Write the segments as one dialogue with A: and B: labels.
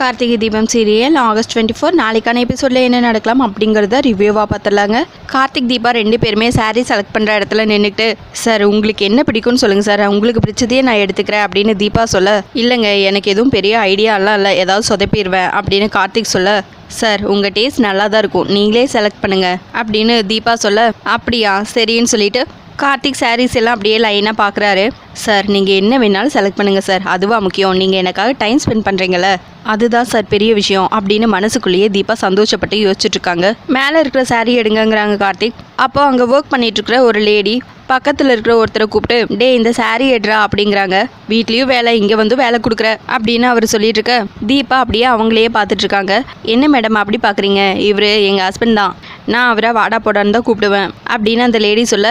A: Karthigai Deepam serial August twenty four நாளைக்கான எபிசோடில் என்ன நடக்கலாம் அப்படிங்கிறத ரிவ்யூவாக பார்த்துடலாங்க. கார்த்திக் தீபா ரெண்டு பேருமே சாரீ செலக்ட் பண்ணுற இடத்துல நின்றுட்டு சார் உங்களுக்கு என்ன பிடிக்கும்னு சொல்லுங்கள் சார். உங்களுக்கு பிடிச்சதையே நான் எடுத்துக்கிறேன் அப்படின்னு தீபா சொல்ல இல்லைங்க எனக்கு எதுவும் பெரிய ஐடியாலாம் இல்லை. ஏதாவது சொதப்பிடுவேன் அப்படின்னு கார்த்திக் சொல்ல சார் உங்கள் டேஸ்ட் நல்லா தான் இருக்கும். நீங்களே செலக்ட் பண்ணுங்கள் அப்படின்னு தீபா சொல்ல அப்படியா? சரின்னு சொல்லிட்டு கார்த்திக் சாரீஸ் எல்லாம் அப்படியே லைனாக பார்க்குறாரு சார் நீங்கள் என்ன வேணாலும் செலக்ட் பண்ணுங்கள் சார் அதுவாக முக்கியம். நீங்கள் எனக்காக டைம் ஸ்பெண்ட் பண்ணுறீங்கள அதுதான் சார் பெரிய விஷயம் அப்படின்னு மனசுக்குள்ளேயே தீபா சந்தோஷப்பட்டு யோசிச்சுட்ருக்காங்க மேலே இருக்கிற சாரீ எடுங்கங்கிறாங்க கார்த்திக். அப்போ அங்கே ஒர்க் பண்ணிட்டு இருக்கிற ஒரு லேடி பக்கத்தில் இருக்கிற ஒருத்தரை கூப்பிட்டு டே இந்த சாரீ எடுறா அப்படிங்கிறாங்க. வீட்லேயும் வேலை இங்கே வந்து வேலை கொடுக்குற அப்படின்னு அவர் சொல்லிட்டு இருக்க. தீபா அப்படியே அவங்களையே பார்த்துட்ருக்காங்க என்ன மேடம் அப்படி பார்க்குறீங்க இவர் எங்கள் ஹஸ்பண்ட் தான். நான் அவரை வாடா போடான்னு தான் கூப்பிடுவேன் அப்படின்னு அந்த லேடி சொல்ல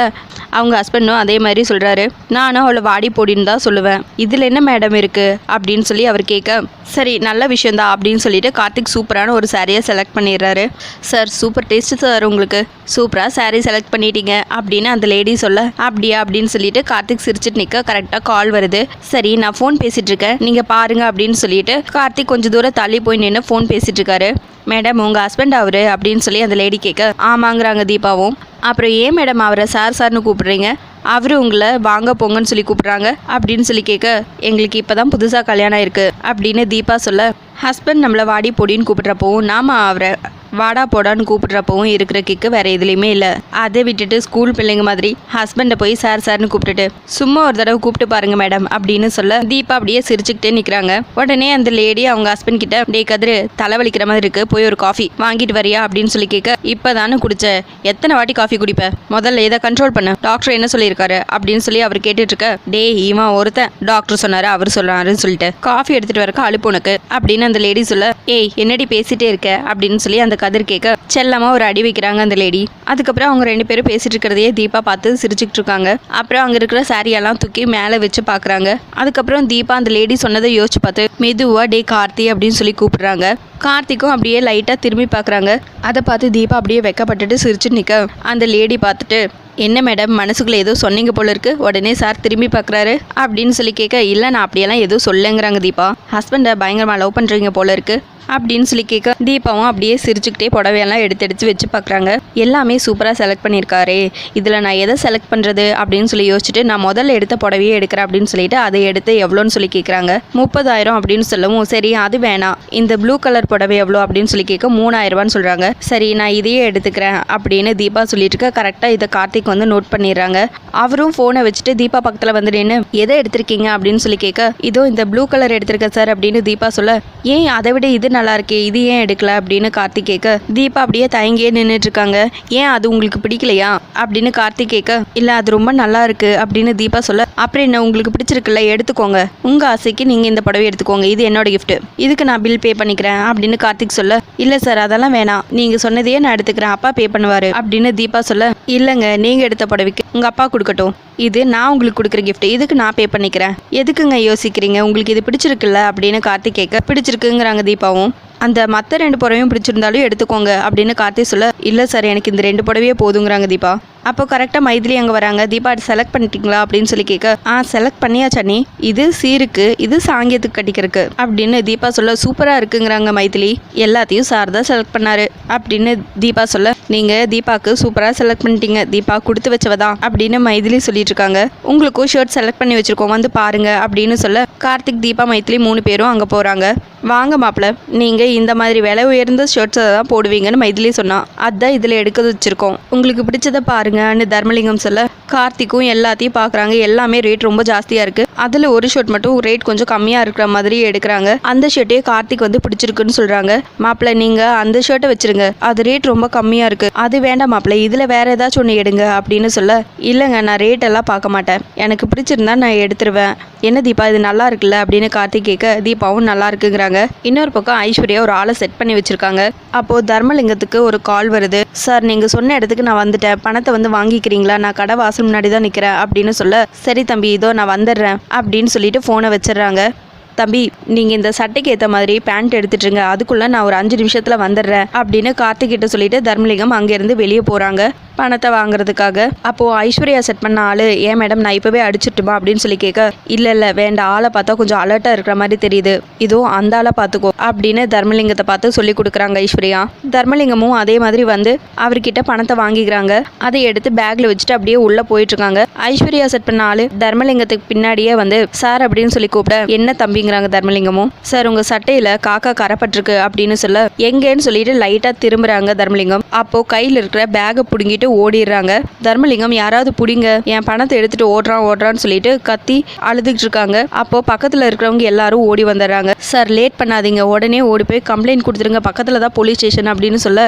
A: அவங்க ஹஸ்பண்டும் அதே மாதிரி சொல்கிறாரு நானும் அவளை வாடி போடின்னு தான் சொல்லுவேன். இதில் என்ன மேடம் இருக்குது அப்படின்னு சொல்லி அவர் கேட்க சரி நல்ல விஷயந்தான் அப்படின்னு சொல்லிட்டு கார்த்திக் சூப்பரான ஒரு சாரியை செலக்ட் பண்ணிடுறாரு. சார் சூப்பர் டேஸ்ட் சார் உங்களுக்கு. சூப்பராக சாரீ செலக்ட் பண்ணிட்டீங்க. அப்படின்னு அந்த லேடி சொல்ல அப்படியா? அப்படின்னு சொல்லிட்டு கார்த்திக் சிரிச்சிட்டு நிற்க கரெக்டாக கால் வருது. சரி நான் ஃபோன் பேசிகிட்டு இருக்கேன். நீங்கள் பாருங்க. அப்படின்னு சொல்லிட்டு கார்த்திக் கொஞ்சம் தூரம் தள்ளி போய் நின்று ஃபோன் பேசிகிட்டு இருக்காரு. மேடம் உங்கள் ஹஸ்பண்ட் அவரு அப்படின்னு சொல்லி அந்த லேடி கேட்க ஆமாங்கிறாங்க தீபாவும். அப்புறம் ஏன் மேடம் அவரை சார் சார்னு கூப்பிடுறீங்க? அவரு உங்களை வாங்க போங்கன்னு சொல்லி கூப்பிடுறாங்க. அப்படின்னு சொல்லி கேட்க எங்களுக்கு இப்போ தான் புதுசாக கல்யாணம் இருக்கு அப்படின்னு தீபா சொல்ல ஹஸ்பண்ட் நம்மளை வாடி பொடின்னு கூப்பிட்றப்பவும் நாம் அவரை வாடா போடான்னு கூப்பிட்றப்பவும் இருக்கிற கிக்கு வேறு எதுலேயுமே இல்லை. அதை விட்டுட்டு ஸ்கூல் பிள்ளைங்க மாதிரி ஹஸ்பண்டை போய் சார் சார்னு கூப்பிட்டுட்டு சும்மா ஒரு தடவை கூப்பிட்டு பாருங்க மேடம் அப்படின்னு சொல்ல தீபா அப்படியே சிரிச்சுக்கிட்டே நிற்கிறாங்க உடனே அந்த லேடி அவங்க ஹஸ்பண்ட் கிட்ட டே கதிரு தலைவலிக்கிற மாதிரி இருக்கு போய் ஒரு காஃபி வாங்கிட்டு வரியா? அப்படின்னு சொல்லி கேட்க இப்போதானே குடிச்ச எத்தனை வாட்டி காஃபி குடிப்ப? முதல்ல இதை கண்ட்ரோல் பண்ண. டாக்டர் என்ன சொல்லியிருக்காரு? அப்படின்னு சொல்லி அவர் கேட்டுட்டு இருக்க டே இவன் ஒருத்தன். டாக்டர் சொன்னாரு அவர் சொல்றாருன்னு சொல்லிட்டு காஃபி எடுத்துட்டு வரக்க அழுப்பு உனக்கு. அப்படின்னு அந்த லேடி சொல்ல ஏய் என்னடி பேசிட்டே இருக்க? அப்படின்னு சொல்லி அந்த கதிர் கேட்க செல்லமா ஒரு அடி வைக்கிறாங்க அந்த லேடி அதுக்கப்புறம் அவங்க ரெண்டு பேரும் பேசிட்டு இருக்கிறதையே தீபா பார்த்து சிரிச்சுக்கிட்டு இருக்காங்க. அப்புறம் அங்க இருக்கிற சாரியெல்லாம் எல்லாம் தூக்கி மேலே வச்சு பாக்குறாங்க அதுக்கப்புறம் தீபா அந்த லேடி சொன்னதை யோசிச்சு பார்த்து மெதுவா டே கார்த்தி அப்படின்னு சொல்லி கூப்பிடுறாங்க. கார்த்திக்கும் அப்படியே லைட்டாக திரும்பி பார்க்குறாங்க. அதை பார்த்து தீபா அப்படியே வெக்கப்பட்டுட்டு சிரிச்சு நிற்க அந்த லேடி பார்த்துட்டு என்ன மேடம் மனசுக்குள்ள ஏதோ சொன்னீங்க போல இருக்கு. உடனே சார் திரும்பி பார்க்குறாரு அப்படின்னு சொல்லி கேட்க இல்லை நான் அப்படியெல்லாம் எதுவும் சொல்லுங்கிறாங்க தீபா. ஹஸ்பண்டை பயங்கரமாக லவ் பண்ணுறீங்க போல இருக்கு. அப்படின்னு சொல்லி கேட்க தீபாவும் அப்படியே சிரிச்சுக்கிட்டே புடவையெல்லாம் எடுத்து எடுத்து வச்சு பார்க்குறாங்க. எல்லாமே சூப்பராக செலக்ட் பண்ணியிருக்காரே. இதில் நான் எதை செலக்ட் பண்ணுறது அப்படின்னு சொல்லி யோசிச்சுட்டு நான் முதல்ல எடுத்த புடவையே எடுக்கிறேன் அப்படின்னு சொல்லிட்டு அதை எடுத்து எவ்வளோன்னு சொல்லி கேட்குறாங்க. முப்பதாயிரம் அப்படின்னு சொல்லவும் சரி அது வேணாம். இந்த ப்ளூ கலர் புடவை எவ்வளோ அப்படின்னு சொல்லி கேட்க மூணாயிரரூபான்னு சொல்கிறாங்க சரி நான் இதையே எடுத்துக்கிறேன் அப்படின்னு தீபா சொல்லிட்டு இருக்க கரெக்டாக இதை கார்த்திக் வந்து நோட் பண்ணிடுறாங்க. அவரும் ஃபோனை வச்சுட்டு தீபா பக்கத்தில் வந்து நின்று எதை எடுத்திருக்கீங்க? அப்படின்னு சொல்லி கேட்க இதோ இந்த ப்ளூ கலர் எடுத்திருக்கேன் சார் அப்படின்னு தீபா சொல்ல ஏன் அதை விட இது நல்லா இருக்கே இது ஏன் எடுக்கல அப்படின்னு கார்த்திக் கேட்க தீபா அப்படியே தயங்கியே நின்றுட்டு இருக்காங்க ஏன் அது உங்களுக்கு பிடிக்கலையா? அப்படின்னு கார்த்திக் கேட்க இல்லை அது ரொம்ப நல்லா இருக்கு அப்படின்னு தீபா சொல்ல அப்புறம் என்ன உங்களுக்கு பிடிச்சிருக்குல்ல எடுத்துக்கோங்க. உங்க ஆசைக்கு நீங்க இந்த புடவை எடுத்துக்கோங்க இது என்னோட கிஃப்ட் இதுக்கு நான் பில் பே பண்ணிக்கிறேன் அப்படின்னு கார்த்திக் சொல்ல இல்ல சார் அதெல்லாம் வேணாம். நீங்க சொன்னதையே நான் எடுத்துக்கிறேன் அப்பா பே பண்ணுவாரு அப்படின்னு தீபா சொல்ல இல்லைங்க நீங்க எடுத்த புடவைக்கு உங்க அப்பா கொடுக்கட்டும். இது நான் உங்களுக்கு கொடுக்குற கிஃப்ட் இதுக்கு நான் பே பண்ணிக்கிறேன். எதுக்குங்க யோசிக்கிறீங்க? உங்களுக்கு இது பிடிச்சிருக்குல்ல அப்படின்னு கார்த்திக் கேட்க பிடிச்சிருக்குங்கிறாங்க தீபாவும். அந்த மற்ற ரெண்டு புடவையும் பிடிச்சிருந்தாலும் எடுத்துக்கோங்க அப்படின்னு கார்த்தி சொல்ல இல்லை சார் எனக்கு இந்த ரெண்டு புடவையே போதுங்கிறாங்க தீபா. அப்போ கரெக்டாக மைதிலி அங்கே வராங்க. தீபா செலக்ட் பண்ணிட்டீங்களா? அப்படின்னு சொல்லி கேட்க ஆ செலக்ட் பண்ணியாச்சா நீ? இது சீருக்கு இது சாங்கியத்துக்கு கட்டிக்கிறதுக்கு. அப்படின்னு தீபா சொல்ல சூப்பராக இருக்குங்கிறாங்க மைதிலி. எல்லாத்தையும் சார் தான் செலக்ட் பண்ணாரு. அப்படின்னு தீபா சொல்ல நீங்கள் தீபாக்கு சூப்பராக செலக்ட் பண்ணிட்டீங்க. தீபா கொடுத்து வச்சவ தான். அப்படின்னு மைதிலி சொல்லிட்டு இருக்காங்க. உங்களுக்கும் ஷர்ட் செலக்ட் பண்ணி வச்சிருக்கோம். வந்து பாருங்க. அப்படின்னு சொல்ல கார்த்திக் தீபா மைத்திலி மூணு பேரும் அங்கே போகிறாங்க வாங்க மாப்பிள்ள நீங்கள் இந்த மாதிரி விலை உயர்ந்த ஷர்ட்ஸை தான் போடுவீங்கன்னு மைதிலி சொன்னா. அதான் இதில் எடுக்க வச்சிருக்கோம். உங்களுக்கு பிடிச்சதை பாருங்கன்னு தர்மலிங்கம் சொல்ல கார்த்திக்கும் எல்லாத்தையும் பார்க்குறாங்க. எல்லாமே ரேட் ரொம்ப ஜாஸ்தியாக இருக்குது அதில் ஒரு ஷர்ட் மட்டும் ரேட் கொஞ்சம் கம்மியாக இருக்கிற மாதிரி எடுக்கிறாங்க. அந்த ஷர்ட்டே கார்த்திக் வந்து பிடிச்சிருக்குன்னு சொல்கிறாங்க மாப்பிள்ள நீங்கள் அந்த ஷர்ட்டை வச்சிருங்க. அது ரேட் ரொம்ப கம்மியாக இருக்குது அது வேண்டாம் மாப்பிள்ள இதில் வேற ஏதாச்சும் ஒன்று எடுங்க அப்படின்னு சொல்ல இல்லைங்க நான் ரேட் எல்லாம் பார்க்க மாட்டேன். எனக்கு பிடிச்சிருந்தா நான் எடுத்துருவேன். என்ன தீபா இது நல்லா இருக்குல்ல? அப்படின்னு கார்த்திக் கேட்க தீபாவும் நல்லா இருக்குங்கிறாங்க. இன்னொரு பக்கம் ஐஸ்வர்யா ஒரு ஆளை செட் பண்ணி வச்சிருக்காங்க. அப்போ தர்மலிங்கத்துக்கு ஒரு கால் வருது. சார் நீங்க சொன்ன இடத்துக்கு நான் வந்துட்டேன். பணத்தை வந்து வாங்கிக்கிறீங்களா? நான் கடை வாசல் முன்னாடி தான் நிக்கிறேன். அப்படின்னு சொல்ல சரி தம்பி இதோ நான் வந்துடுறேன். அப்படின்னு சொல்லிட்டு ஃபோனை வச்சிடுறாங்க. தம்பி நீங்கள் இந்த சட்டைக்கு ஏற்ற மாதிரி பேண்ட் எடுத்துட்டுருங்க. அதுக்குள்ளே நான் ஒரு அஞ்சு நிமிஷத்தில் வந்துடுறேன் அப்படின்னு கார்த்திகிட்ட சொல்லிட்டு தர்மலிங்கம் அங்கேருந்து வெளியே போகிறாங்க பணத்தை வாங்குறதுக்காக. அப்போது ஐஸ்வர்யா செட் பண்ண ஆள் ஏன் மேடம் நான் இப்போவே அடிச்சிட்டுமா? அப்படின்னு சொல்லி கேட்க இல்லை இல்லை வேண்டாம் ஆளை பார்த்தா கொஞ்சம் அலர்ட்டாக இருக்கிற மாதிரி தெரியுது. இதோ அந்த ஆளை பார்த்துக்கோ அப்படின்னு தர்மலிங்கத்தை பார்த்து சொல்லி கொடுக்குறாங்க ஐஸ்வர்யா. தர்மலிங்கமும் அதே மாதிரி வந்து அவர்கிட்ட பணத்தை வாங்கிக்கிறாங்க. அதை எடுத்து பேக்கில் வச்சுட்டு அப்படியே உள்ளே போயிட்டுருக்காங்க. ஐஸ்வர்யா செட் பண்ண ஆள் தர்மலிங்கத்துக்கு பின்னாடியே வந்து சார் அப்படின்னு சொல்லி கூப்பிட என்ன அப்படிங்கிறாங்க தர்மலிங்கமும் சார் உங்கள் சட்டையில் காக்கா கரப்பட்டிருக்கு அப்படின்னு சொல்ல எங்கேன்னு சொல்லிட்டு லைட்டாக திரும்புறாங்க தர்மலிங்கம். அப்போ கையில் இருக்கிற பேக்கை பிடுங்கிட்டு ஓடிடுறாங்க. தர்மலிங்கம் யாராவது பிடிங்க. என் பணத்தை எடுத்துட்டு ஓடுறான் ஓடுறான்னு சொல்லிட்டு கத்தி அழுதுகிட்டு இருக்காங்க. அப்போ பக்கத்தில் இருக்கிறவங்க எல்லாரும் ஓடி வந்துடுறாங்க. சார் லேட் பண்ணாதீங்க. உடனே ஓடி போய் கம்ப்ளைண்ட் கொடுத்துருங்க. பக்கத்தில் தான் போலீஸ் ஸ்டேஷன் அப்படின்னு சொல்ல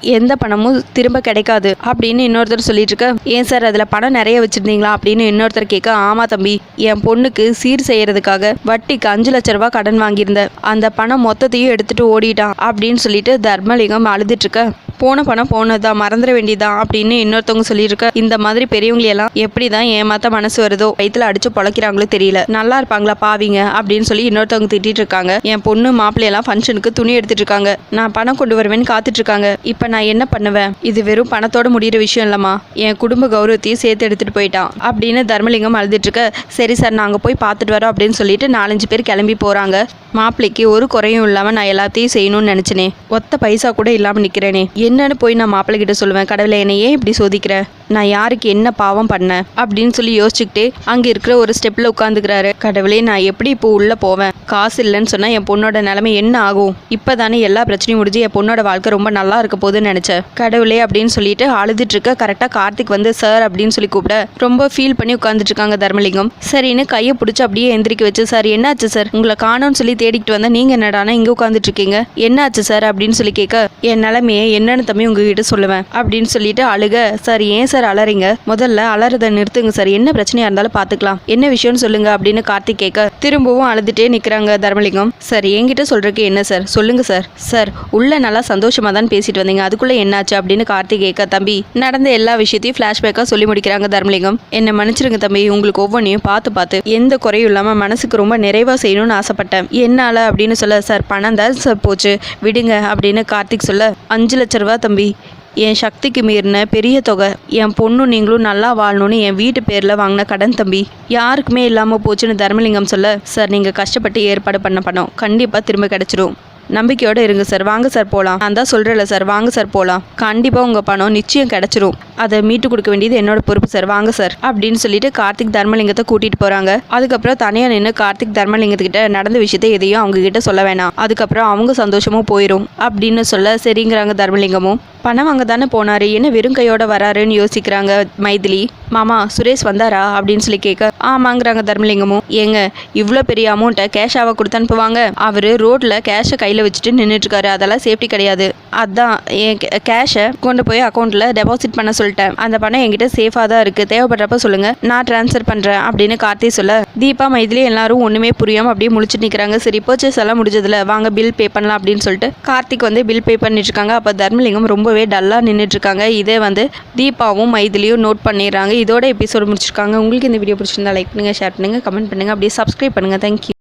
A: எந்த பணமும் திரும்ப கிடைக்காது அப்படின்னு இன்னொருத்தர் சொல்லிட்டு இருக்க ஏன் சார் அதில் பணம் நிறைய வச்சுருந்தீங்களா? அப்படின்னு இன்னொருத்தர் கேட்க ஆமா தம்பி என் பொண்ணுக்கு சீர் செய்யறதுக்காக வட்டிக்கு அஞ்சு லட்ச ரூபாய் கடன் வாங்கியிருந்தேன். அந்த பணம் மொத்தத்தையும் எடுத்துட்டு ஓடிட்டான் அப்படின்னு சொல்லிட்டு தர்மலிங்கம் அழுதுட்டு இருக்க போன பணம் போனதுதான் மறந்துட வேண்டியதான் அப்படின்னு இன்னொருத்தவங்க சொல்லியிருக்க இந்த மாதிரி பெரியவங்களையெல்லாம் எப்படி தான் ஏமாத்த மனசு வருதோ வயிற்றுல அடிச்சு பொழைக்கிறாங்களோ தெரியல. நல்லா இருப்பாங்களா பாவிங்க அப்படின்னு சொல்லி இன்னொருத்தவங்க திட்டிட்டு இருக்காங்க. என் பொண்ணு மாப்பிள்ளையெல்லாம் ஃபங்க்ஷனுக்கு துணி எடுத்துட்டு இருக்காங்க. நான் பணம் கொண்டு வருவேன்னு காத்துட்டு இருக்காங்க. இப்போ நான் என்ன பண்ணுவேன்? இது வெறும் பணத்தோட முடியிற விஷயம் இல்லம்மா. என் குடும்ப கௌரவத்தையும் சேர்த்து எடுத்துட்டு போயிட்டான். அப்படின்னு தர்மலிங்கம் அழுதுட்டு இருக்க சரி சார் நாங்கள் போய் பார்த்துட்டு வரோம் அப்படின்னு சொல்லிட்டு நாலஞ்சு பேர் கிளம்பி போறாங்க. மாப்பிள்ளைக்கு ஒரு குறையும் இல்லாமல் நான் எல்லாத்தையும் செய்யணும்னு நினச்சினே. ஒத்த பைசா கூட இல்லாமல் நிற்கிறேனே என்னன்னு போய் நான் மாப்பிள்ளை கிட்ட சொல்லுவேன். கடவுளை என்னை ஏன் இப்படி சோதிக்கிற? நான் யாருக்கு என்ன பாவம் பண்ணேன் அப்படின்னு சொல்லி யோசிச்சுக்கிட்டே அங்கே இருக்கிற ஒரு ஸ்டெப்பில் உட்காந்துக்கிறாரு கடவுளே நான் எப்படி இப்போ உள்ளே போவேன்? காசு இல்லைன்னு சொன்னால் என் பொண்ணோட நிலைமை என்ன ஆகும்? இப்போ தானே எல்லா பிரச்சனையும் முடிஞ்சு என் பொண்ணோட வாழ்க்கை ரொம்ப நல்லா இருக்க போகுதுன்னு நினச்சேன். கடவுளே அப்படின்னு சொல்லிட்டு அழுதுட்டு இருக்க கரெக்டாக கார்த்திக் வந்து சார் அப்படின்னு சொல்லி கூப்பிட ரொம்ப ஃபீல் பண்ணி உட்காந்துட்டு இருக்காங்க தர்மலிங்கம். சரின்னு கையை பிடிச்சி அப்படியே எந்திரிக்க வச்சு சார் என்னாச்சு சார் உங்களை காணோன்னு சொல்லி தேடிக்கிட்டு வந்தால் நீங்கள் என்னடானா இங்கே உட்காந்துட்டு இருக்கீங்க. என்னாச்சு சார் அப்படின்னு சொல்லி கேட்க என் நிலைமையை என்னன்னு தம்பி உங்ககிட்ட சொல்லுவேன். அப்படின்னு சொல்லிட்டு அழுக சார் ஏன் சார் சார் அலறிங்க. முதல்ல அலறதை நிறுத்துங்க சார். என்ன பிரச்சனையா இருந்தாலும் பார்த்துக்கலாம் என்ன விஷயம்னு சொல்லுங்க அப்படின்னு கார்த்திக் கேட்க திரும்பவும் அழுதுட்டே நிற்கிறாங்க தர்மலிங்கம். சார் என்கிட்ட சொல்றதுக்கு என்ன சார்? சொல்லுங்க சார். சார் உள்ள நல்லா சந்தோஷமா தான் பேசிட்டு வந்தீங்க. அதுக்குள்ள என்னாச்சு அப்படின்னு கார்த்திக் கேட்க தம்பி நடந்த எல்லா விஷயத்தையும் பிளாஷ்பேக்கா சொல்லி முடிக்கிறாங்க தர்மலிங்கம். என்னை மன்னிச்சிருங்க தம்பி உங்களுக்கு ஒவ்வொன்றையும் பார்த்து பார்த்து எந்த குறையும் இல்லாமல் மனசுக்கு ரொம்ப நிறைவாக செய்யணும்னு ஆசைப்பட்டேன். என்னால அப்படின்னு சொல்ல சார் பணம் தான் சார் போச்சு. விடுங்க அப்படின்னு கார்த்திக் சொல்ல அஞ்சு லட்ச ரூபா தம்பி என் சக்திக்கு மீறின பெரிய தொகை என் பொண்ணு நீங்களும் நல்லா வாழணும்னு என் வீட்டு பேரில் வாங்கின கடன் தம்பி. யாருக்குமே இல்லாமல் போச்சுன்னு தர்மலிங்கம் சொல்ல சார் நீங்கள் கஷ்டப்பட்டு ஏற்பாடு பண்ண பணம் கண்டிப்பாக திரும்ப கிடச்சிரும். நம்பிக்கையோடு இருங்க சார் வாங்க சார் போகலாம் நான் தான் சொல்கிறேன்ல சார் வாங்க சார் போகலாம் கண்டிப்பாக உங்கள் பணம் நிச்சயம் கிடச்சிரும். அதை மீட்டு கொடுக்க வேண்டியது என்னோட பொறுப்பு சார் வாங்க சார் அப்படின்னு சொல்லிட்டு கார்த்திக் தர்மலிங்கத்தை கூட்டிகிட்டு போகிறாங்க அதுக்கப்புறம் தனியாக நின்று கார்த்திக் தர்மலிங்கத்துக்கிட்ட நடந்த விஷயத்தை எதையும் அவங்க கிட்ட சொல்ல வேணாம். அதுக்கப்புறம் அவங்க சந்தோஷமும் போயிடும் அப்படின்னு சொல்ல சரிங்கிறாங்க தர்மலிங்கமும். பணம் வாங்க தானே போனார். என்ன வெறும் கையோட வராருன்னு யோசிக்கிறாங்க மைதிலி. மாமா சுரேஷ் வந்தாரா? அப்படின்னு சொல்லி கேட்க ஆமாங்கிறாங்க தர்மலிங்கமும். ஏங்க இவ்வளோ பெரிய அமௌண்ட்டை கேஷாவை கொடுத்து அனுப்புவாங்க? அவர் ரோட்டில் கேஷை கையில் வச்சுட்டு நின்றுட்டுருக்காரு அதெல்லாம் சேஃப்டி கிடையாது. அதான் என் கேஷை கொண்டு போய் அக்கௌண்ட்டில் டெபாசிட் பண்ண சொல்லிட்டேன். அந்த பணம் என்கிட்ட சேஃபாக தான் இருக்குது தேவைப்படுறப்ப சொல்லுங்கள் நான் ட்ரான்ஸ்ஃபர் பண்ணுறேன் அப்படின்னு கார்த்தி சொல்ல தீபா மைதிலி எல்லாரும் ஒன்றுமே புரியாமல் அப்படியே முடிச்சுட்டு நிற்கிறாங்க சரி பர்ச்சேஸ் எல்லாம் முடிஞ்சதில்ல வாங்க பில் பே பண்ணலாம் அப்படின்னு சொல்லிட்டு கார்த்திக் வந்து பில் பே பண்ணிட்டுருக்காங்க அப்போ தர்மலிங்கம் ரொம்பவே டல்லாக நின்றுட்டுருக்காங்க இதே வந்து தீபாவும் மைதிலியும் நோட் பண்ணிடுறாங்க. இதோட எபிசோடு முடிச்சிருக்காங்க. உங்களுக்கு இந்த வீடியோ பிடிச்சிருந்தா லைக் பண்ணுங்கள் ஷேர் பண்ணுங்கள் கமெண்ட் பண்ணுங்கள் அப்படியே சப்ஸ்கிரைப் பண்ணுங்கள் தேங்க்யூ